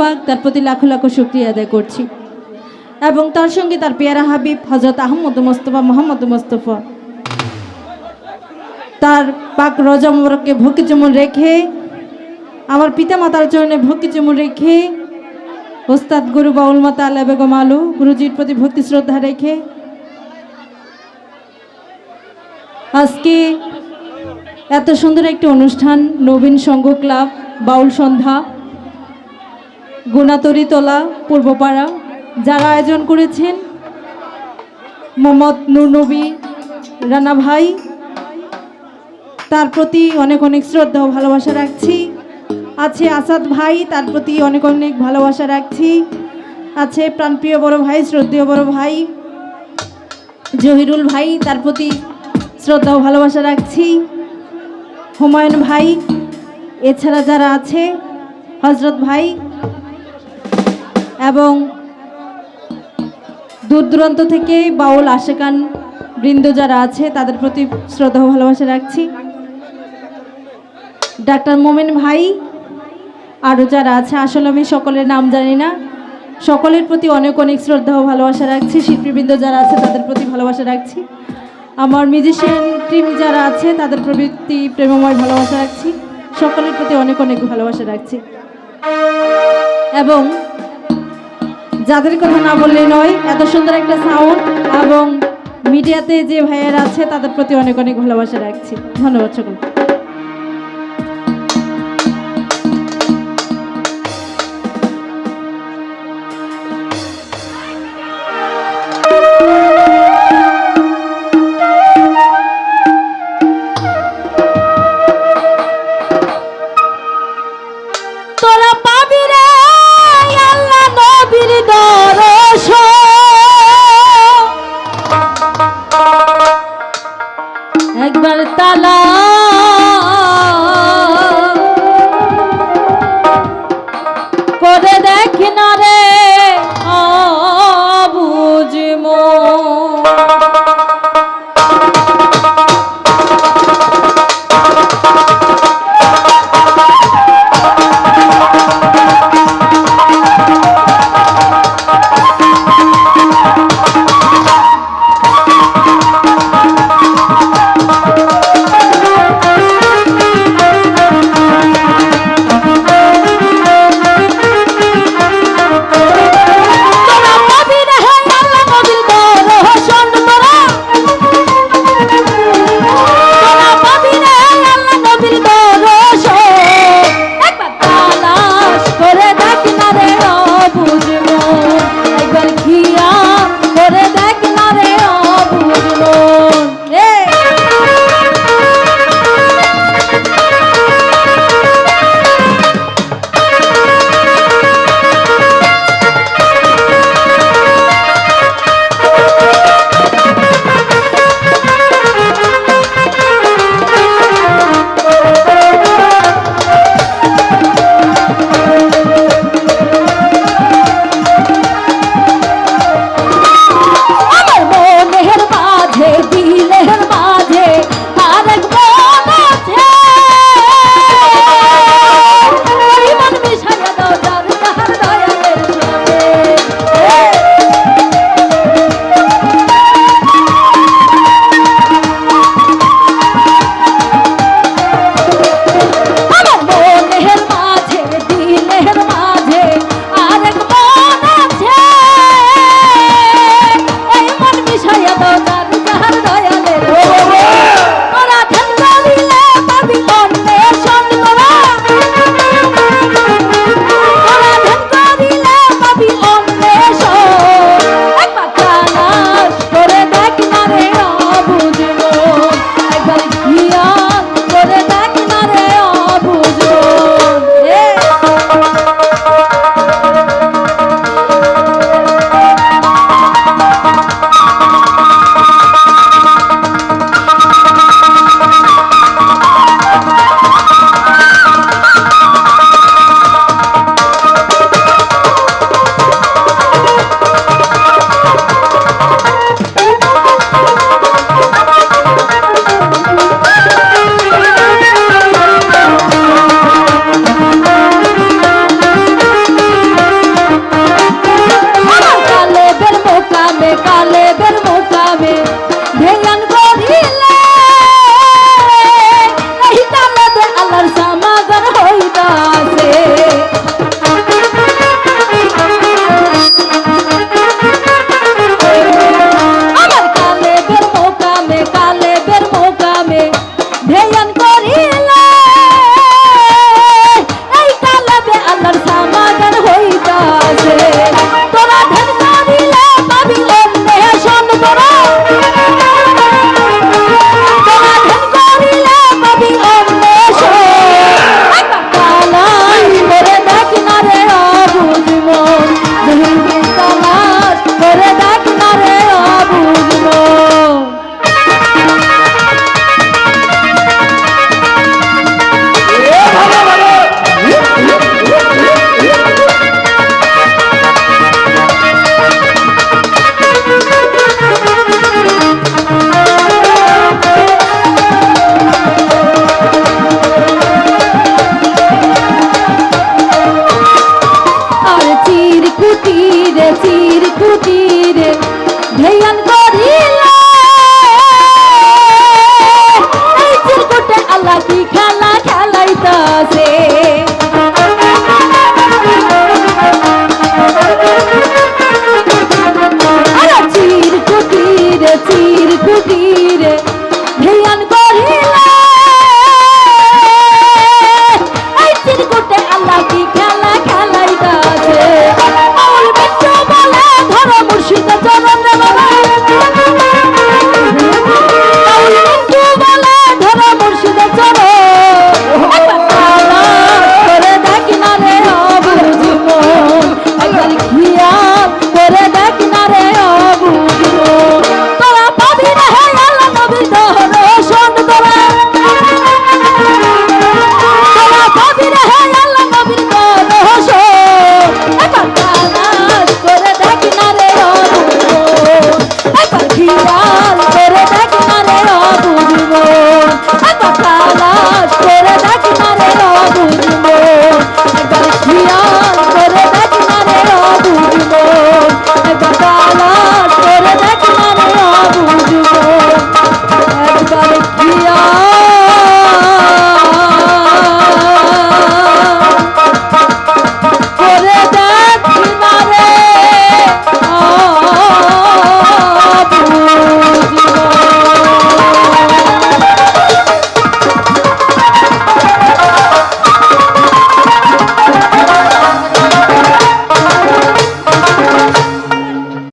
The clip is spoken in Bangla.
পাক তার প্রতি লাখো লাখো শুক্রিয়া আদায় করছি। এবং তার সঙ্গে তার পেয়ারা হাবিব হজরত আহমদ মোস্তফা, মোহাম্মদ মোস্তফা, তার পাক রজা মোবারককে ভক্তি চুমুন রেখে, আমার পিতা মাতার চরণে ভক্তি চুমুন রেখে, ওস্তাদ গুরু বাউল মাতা আল্লাহ বেগম আলু, গুরুজির প্রতি ভক্তি শ্রদ্ধা রেখে, আজকে এত সুন্দর একটি অনুষ্ঠান নবীন সংঘ ক্লাব, বাউল সন্ধ্যা গুণাতরিতলা পূর্বপাড়া, যারা আয়োজন করেছেন মোহাম্মদ নুরনবী রানা ভাই, তার প্রতি অনেক অনেক শ্রদ্ধা ও ভালোবাসা রাখছি। আছে আসাদ ভাই, তার প্রতি অনেক অনেক ভালোবাসা রাখছি। আছে প্রাণপ্রিয় বড় ভাই, শ্রদ্ধেয় বড় ভাই, জহিরুল ভাই, তার প্রতি শ্রদ্ধা ও ভালোবাসা রাখছি। হুমায়ুন ভাই, এছাড়া যারা আছে হজরত ভাই দূর দূরান্ত থেকে বাউল, আশেকান বৃন্দ যারা আছে, তাদের প্রতি শ্রদ্ধা ভালোবাসা রাখছি। ডাক্তার মোমেন ভাই, আরও যারা আছে, আসলে আমি সকলের নাম জানি না। সকলের প্রতি অনেক অনেক শ্রদ্ধা ও ভালোবাসা রাখছি। শিল্পীবৃন্দ যারা আছে, তাদের প্রতি ভালোবাসা রাখছি। আমার মিউজিশিয়ান টিম যারা আছে, তাদের প্রতি প্রেমময় ভালোবাসা রাখছি। সকলের প্রতি অনেক অনেক ভালোবাসা রাখছি। এবং যাদের কথা না বললে নয়, এত সুন্দর একটা সাউন্ড এবং মিডিয়াতে যে ভাইয়েরা আছে, তাদের প্রতি অনেক অনেক ভালোবাসা রাখছি। ধন্যবাদ সকল কুটিরে ধ্যান